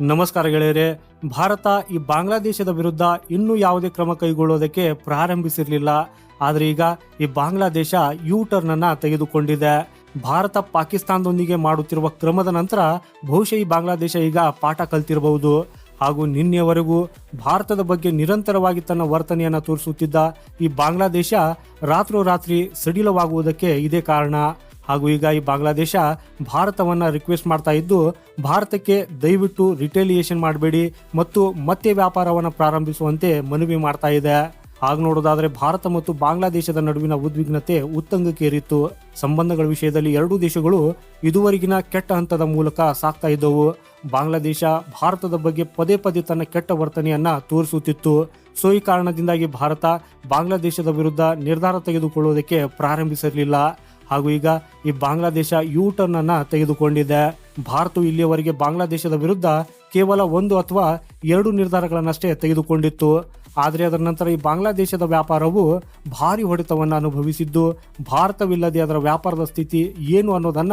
ನಮಸ್ಕಾರ ಗೆಳೆಯರೆ. ಭಾರತ ಈ ಬಾಂಗ್ಲಾದೇಶದ ವಿರುದ್ಧ ಇನ್ನೂ ಯಾವುದೇ ಕ್ರಮ ಕೈಗೊಳ್ಳೋದಕ್ಕೆ ಪ್ರಾರಂಭಿಸಿರಲಿಲ್ಲ. ಆದರೆ ಈಗ ಈ ಬಾಂಗ್ಲಾದೇಶ ಯೂ ಟರ್ನ್ ಅನ್ನ ತೆಗೆದುಕೊಂಡಿದೆ. ಭಾರತ ಪಾಕಿಸ್ತಾನದೊಂದಿಗೆ ಮಾಡುತ್ತಿರುವ ಕ್ರಮದ ನಂತರ ಬಹುಶಃ ಈ ಬಾಂಗ್ಲಾದೇಶ ಈಗ ಪಾಠ ಕಲ್ತಿರಬಹುದು. ಹಾಗೂ ನಿನ್ನೆವರೆಗೂ ಭಾರತದ ಬಗ್ಗೆ ನಿರಂತರವಾಗಿ ತನ್ನ ವರ್ತನೆಯನ್ನು ತೋರಿಸುತ್ತಿದ್ದ ಈ ಬಾಂಗ್ಲಾದೇಶ ರಾತ್ರೋರಾತ್ರಿ ಸಡಿಲವಾಗುವುದಕ್ಕೆ ಇದೇ ಕಾರಣ. ಹಾಗೂ ಈಗ ಈ ಬಾಂಗ್ಲಾದೇಶ ಭಾರತವನ್ನ ರಿಕ್ವೆಸ್ಟ್ ಮಾಡ್ತಾ ಇದ್ದು, ಭಾರತಕ್ಕೆ ದಯವಿಟ್ಟು ರಿಟೇಲಿಯೇಷನ್ ಮಾಡಬೇಡಿ ಮತ್ತು ಮತ್ತೆ ವ್ಯಾಪಾರವನ್ನು ಪ್ರಾರಂಭಿಸುವಂತೆ ಮನವಿ ಮಾಡ್ತಾ ಇದೆ. ಹಾಗೆ ನೋಡೋದಾದ್ರೆ ಭಾರತ ಮತ್ತು ಬಾಂಗ್ಲಾದೇಶದ ನಡುವಿನ ಉದ್ವಿಗ್ನತೆ ಉತ್ತಂಗಕ್ಕೇರಿತ್ತು ಸಂಬಂಧಗಳ ವಿಷಯದಲ್ಲಿ ಎರಡೂ ದೇಶಗಳು ಇದುವರೆಗಿನ ಕೆಟ್ಟ ಹಂತದ ಮೂಲಕ ಸಾಕ್ತಾ ಇದ್ದವು. ಬಾಂಗ್ಲಾದೇಶ ಭಾರತದ ಬಗ್ಗೆ ಪದೇ ಪದೇ ತನ್ನ ಕೆಟ್ಟ ವರ್ತನೆಯನ್ನ ತೋರಿಸುತ್ತಿತ್ತು. ಸೊ, ಈ ಕಾರಣದಿಂದಾಗಿ ಭಾರತ ಬಾಂಗ್ಲಾದೇಶದ ವಿರುದ್ಧ ನಿರ್ಧಾರ ತೆಗೆದುಕೊಳ್ಳುವುದಕ್ಕೆ ಪ್ರಾರಂಭಿಸಿರಲಿಲ್ಲ. ಹಾಗೂ ಈಗ ಈ ಬಾಂಗ್ಲಾದೇಶ ಯೂ ಟರ್ನ್ ಅನ್ನ ತೆಗೆದುಕೊಂಡಿದೆ. ಭಾರತವು ಇಲ್ಲಿಯವರೆಗೆ ಬಾಂಗ್ಲಾದೇಶದ ವಿರುದ್ಧ ಕೇವಲ ಒಂದು ಅಥವಾ ಎರಡು ನಿರ್ಧಾರಗಳನ್ನಷ್ಟೇ ತೆಗೆದುಕೊಂಡಿತ್ತು. ಆದರೆ ಅದರ ನಂತರ ಈ ಬಾಂಗ್ಲಾದೇಶದ ವ್ಯಾಪಾರವು ಭಾರಿ ಹೊಡೆತವನ್ನು ಅನುಭವಿಸಿದ್ದು, ಭಾರತವಿಲ್ಲದೆ ಅದರ ವ್ಯಾಪಾರದ ಸ್ಥಿತಿ ಏನು ಅನ್ನೋದನ್ನ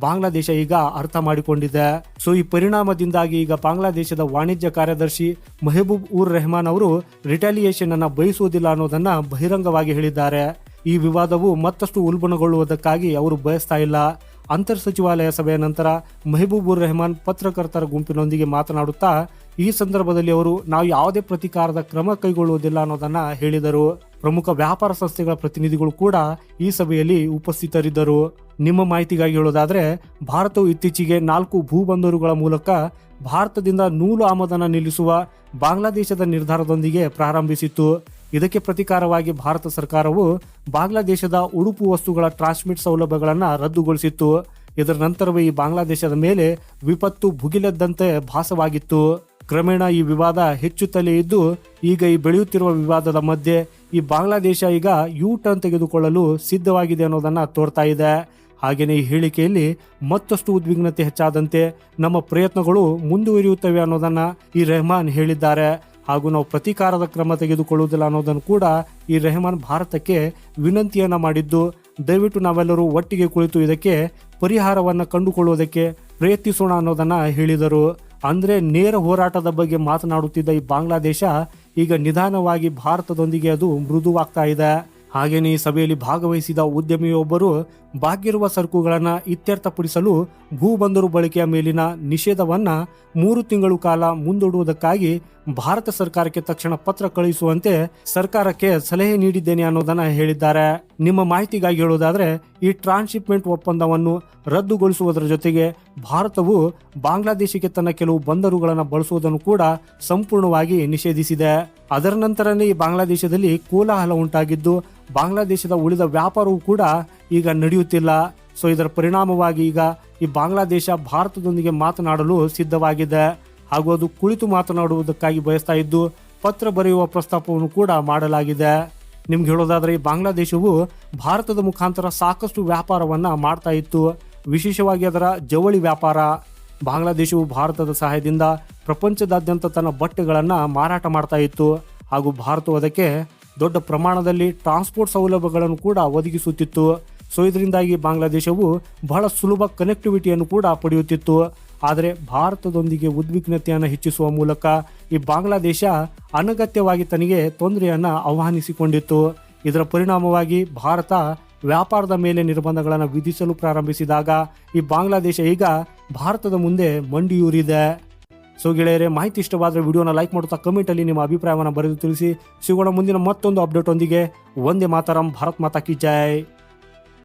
ಬಾಂಗ್ಲಾದೇಶ ಈಗ ಅರ್ಥ ಮಾಡಿಕೊಂಡಿದೆ. ಸೊ ಈ ಪರಿಣಾಮದಿಂದಾಗಿ ಈಗ ಬಾಂಗ್ಲಾದೇಶದ ವಾಣಿಜ್ಯ ಕಾರ್ಯದರ್ಶಿ ಮೆಹಬೂಬ್ ಉರ್ ರೆಹಮಾನ್ ಅವರು ರಿಟಾಲಿಯೇಷನ್ ಅನ್ನ ಬಯಸುವುದಿಲ್ಲ ಅನ್ನೋದನ್ನ ಬಹಿರಂಗವಾಗಿ ಹೇಳಿದ್ದಾರೆ. ಈ ವಿವಾದವು ಮತ್ತಷ್ಟು ಉಲ್ಬಣಗೊಳ್ಳುವುದಕ್ಕಾಗಿ ಅವರು ಬಯಸ್ತಾ ಇಲ್ಲ. ಅಂತರ್ ಸಚಿವಾಲಯ ಸಭೆಯ ನಂತರ ಮೆಹಬೂಬುರ್ ರೆಹಮಾನ್ ಪತ್ರಕರ್ತರ ಗುಂಪಿನೊಂದಿಗೆ ಮಾತನಾಡುತ್ತಾ, ಈ ಸಂದರ್ಭದಲ್ಲಿ ಅವರು, ನಾವು ಯಾವುದೇ ಪ್ರತಿಕಾರದ ಕ್ರಮ ಕೈಗೊಳ್ಳುವುದಿಲ್ಲ ಅನ್ನೋದನ್ನ ಹೇಳಿದರು. ಪ್ರಮುಖ ವ್ಯಾಪಾರ ಸಂಸ್ಥೆಗಳ ಪ್ರತಿನಿಧಿಗಳು ಕೂಡ ಈ ಸಭೆಯಲ್ಲಿ ಉಪಸ್ಥಿತರಿದ್ದರು. ನಿಮ್ಮ ಮಾಹಿತಿಗಾಗಿ ಹೇಳೋದಾದ್ರೆ, ಭಾರತವು ಇತ್ತೀಚೆಗೆ ನಾಲ್ಕು ಭೂಬಂದರುಗಳ ಮೂಲಕ ಭಾರತದಿಂದ ನೂಲು ಆಮದನ ನಿಲ್ಲಿಸುವ ಬಾಂಗ್ಲಾದೇಶದ ನಿರ್ಧಾರದೊಂದಿಗೆ ಪ್ರಾರಂಭಿಸಿತ್ತು. ಇದಕ್ಕೆ ಪ್ರತಿಕಾರವಾಗಿ ಭಾರತ ಸರ್ಕಾರವು ಬಾಂಗ್ಲಾದೇಶದ ಉಡುಪು ವಸ್ತುಗಳ ಟ್ರಾನ್ಸ್ಮಿಟ್ ಸೌಲಭ್ಯಗಳನ್ನು ರದ್ದುಗೊಳಿಸಿತ್ತು. ಇದರ ನಂತರವೇ ಈ ಬಾಂಗ್ಲಾದೇಶದ ಮೇಲೆ ವಿಪತ್ತು ಭುಗಿಲೆದ್ದಂತೆ ಭಾಸವಾಗಿತ್ತು. ಕ್ರಮೇಣ ಈ ವಿವಾದ ಹೆಚ್ಚುತ್ತಲೇ ಇದ್ದು, ಈಗ ಈ ಬೆಳೆಯುತ್ತಿರುವ ವಿವಾದದ ಮಧ್ಯೆ ಈ ಬಾಂಗ್ಲಾದೇಶ ಈಗ ಯೂ ಟರ್ನ್ ತೆಗೆದುಕೊಳ್ಳಲು ಸಿದ್ಧವಾಗಿದೆ ಅನ್ನೋದನ್ನ ತೋರ್ತಾ ಇದೆ. ಹಾಗೆಯೇ ಈ ಹೇಳಿಕೆಯಲ್ಲಿ ಮತ್ತಷ್ಟು ಉದ್ವಿಗ್ನತೆ ಹೆಚ್ಚಾದಂತೆ ನಮ್ಮ ಪ್ರಯತ್ನಗಳು ಮುಂದುವರಿಯುತ್ತವೆ ಅನ್ನೋದನ್ನ ಈ ರೆಹಮಾನ್ ಹೇಳಿದ್ದಾರೆ. ಹಾಗೂ ನಾವು ಪ್ರತೀಕಾರದ ಕ್ರಮ ತೆಗೆದುಕೊಳ್ಳುವುದಿಲ್ಲ ಅನ್ನೋದನ್ನು ಕೂಡ ಈ ರೆಹಮಾನ್ ಭಾರತಕ್ಕೆ ವಿನಂತಿಯನ್ನು ಮಾಡಿದ್ದು, ದಯವಿಟ್ಟು ನಾವೆಲ್ಲರೂ ಒಟ್ಟಿಗೆ ಕುಳಿತು ಇದಕ್ಕೆ ಪರಿಹಾರವನ್ನು ಕಂಡುಕೊಳ್ಳುವುದಕ್ಕೆ ಪ್ರಯತ್ನಿಸೋಣ ಅನ್ನೋದನ್ನು ಹೇಳಿದರು. ಅಂದರೆ ನೇರ ಹೋರಾಟದ ಬಗ್ಗೆ ಮಾತನಾಡುತ್ತಿದ್ದ ಈ ಬಾಂಗ್ಲಾದೇಶ ಈಗ ನಿಧಾನವಾಗಿ ಭಾರತದೊಂದಿಗೆ ಅದು ಮೃದುವಾಗ್ತಾ ಇದೆ. ಹಾಗೇನೇ ಈ ಸಭೆಯಲ್ಲಿ ಭಾಗವಹಿಸಿದ ಉದ್ಯಮಿಯೊಬ್ಬರು ಬಾಕಿರುವ ಸರಕುಗಳನ್ನು ಇತ್ಯರ್ಥಪಡಿಸಲು ಭೂಬಂದರು ಬಳಕೆಯ ಮೇಲಿನ ನಿಷೇಧವನ್ನ ಮೂರು ತಿಂಗಳು ಕಾಲ ಮುಂದೂಡುವುದಕ್ಕಾಗಿ ಭಾರತ ಸರ್ಕಾರಕ್ಕೆ ತಕ್ಷಣ ಪತ್ರ ಕಳುಹಿಸುವಂತೆ ಸರ್ಕಾರಕ್ಕೆ ಸಲಹೆ ನೀಡಿದ್ದೇನೆ ಅನ್ನೋದನ್ನು ಹೇಳಿದ್ದಾರೆ. ನಿಮ್ಮ ಮಾಹಿತಿಗಾಗಿ ಹೇಳುವುದಾದರೆ ಈ ಟ್ರಾನ್ಸ್ಶಿಪ್ಮೆಂಟ್ ಒಪ್ಪಂದವನ್ನು ರದ್ದುಗೊಳಿಸುವುದರ ಜೊತೆಗೆ ಭಾರತವು ಬಾಂಗ್ಲಾದೇಶಕ್ಕೆ ತನ್ನ ಕೆಲವು ಬಂದರುಗಳನ್ನು ಬಳಸುವುದನ್ನು ಕೂಡ ಸಂಪೂರ್ಣವಾಗಿ ನಿಷೇಧಿಸಿದೆ. ಅದರ ನಂತರನೇ ಈ ಬಾಂಗ್ಲಾದೇಶದಲ್ಲಿ ಕೋಲಾಹಲ ಉಂಟಾಗಿದ್ದು, ಬಾಂಗ್ಲಾದೇಶದ ಉಳಿದ ವ್ಯಾಪಾರವೂ ಕೂಡ ಈಗ ನಡೆಯುತ್ತಿಲ್ಲ. ಸೊ, ಇದರ ಪರಿಣಾಮವಾಗಿ ಈಗ ಈ ಬಾಂಗ್ಲಾದೇಶ ಭಾರತದೊಂದಿಗೆ ಮಾತನಾಡಲು ಸಿದ್ಧವಾಗಿದೆ. ಹಾಗೂ ಅದು ಕುಳಿತು ಮಾತನಾಡುವುದಕ್ಕಾಗಿ ಬಯಸ್ತಾ ಇದ್ದು, ಪತ್ರ ಬರೆಯುವ ಪ್ರಸ್ತಾಪವನ್ನು ಕೂಡ ಮಾಡಲಾಗಿದೆ. ನಿಮ್ಗೆ ಹೇಳೋದಾದ್ರೆ ಬಾಂಗ್ಲಾದೇಶವು ಭಾರತದ ಮುಖಾಂತರ ಸಾಕಷ್ಟು ವ್ಯಾಪಾರವನ್ನ ಮಾಡ್ತಾ ಇತ್ತು. ವಿಶೇಷವಾಗಿ ಅದರ ಜವಳಿ ವ್ಯಾಪಾರ, ಬಾಂಗ್ಲಾದೇಶವು ಭಾರತದ ಸಹಾಯದಿಂದ ಪ್ರಪಂಚದಾದ್ಯಂತ ತನ್ನ ಬಟ್ಟೆಗಳನ್ನು ಮಾರಾಟ ಮಾಡ್ತಾ ಇತ್ತು. ಹಾಗೂ ಭಾರತವು ಅದಕ್ಕೆ ದೊಡ್ಡ ಪ್ರಮಾಣದಲ್ಲಿ ಟ್ರಾನ್ಸ್ಪೋರ್ಟ್ ಸೌಲಭ್ಯಗಳನ್ನು ಕೂಡ ಒದಗಿಸುತ್ತಿತ್ತು. ಸೊ, ಇದರಿಂದಾಗಿ ಬಾಂಗ್ಲಾದೇಶವು ಬಹಳ ಸುಲಭ ಕನೆಕ್ಟಿವಿಟಿಯನ್ನು ಕೂಡ ಪಡೆಯುತ್ತಿತ್ತು. ಆದರೆ ಭಾರತದೊಂದಿಗೆ ಉದ್ವಿಗ್ನತೆಯನ್ನು ಹೆಚ್ಚಿಸುವ ಮೂಲಕ ಈ ಬಾಂಗ್ಲಾದೇಶ ಅನಗತ್ಯವಾಗಿ ತನಗೆ ತೊಂದರೆಯನ್ನು ಆಹ್ವಾನಿಸಿಕೊಂಡಿತ್ತು. ಇದರ ಪರಿಣಾಮವಾಗಿ ಭಾರತ ವ್ಯಾಪಾರದ ಮೇಲೆ ನಿರ್ಬಂಧಗಳನ್ನು ವಿಧಿಸಲು ಪ್ರಾರಂಭಿಸಿದಾಗ ಈ ಬಾಂಗ್ಲಾದೇಶ ಈಗ ಭಾರತದ ಮುಂದೆ ಮಂಡಿಯೂರಿದೆ. ಸೊ ಗೆಳೆಯರೆ, ಮಾಹಿತಿ ಇಷ್ಟವಾದರೆ ವಿಡಿಯೋನ ಲೈಕ್ ಮಾಡುತ್ತಾ ಕಮೆಂಟಲ್ಲಿ ನಿಮ್ಮ ಅಭಿಪ್ರಾಯವನ್ನು ಬರೆದು ತಿಳಿಸಿ. ಸಿಗೋಣ ಮುಂದಿನ ಮತ್ತೊಂದು ಅಪ್ಡೇಟ್ ಒಂದಿಗೆ. ಒಂದೇ ಮಾತರಂ, ಭಾರತ್ ಮಾತಾ ಕಿ ಜೈ.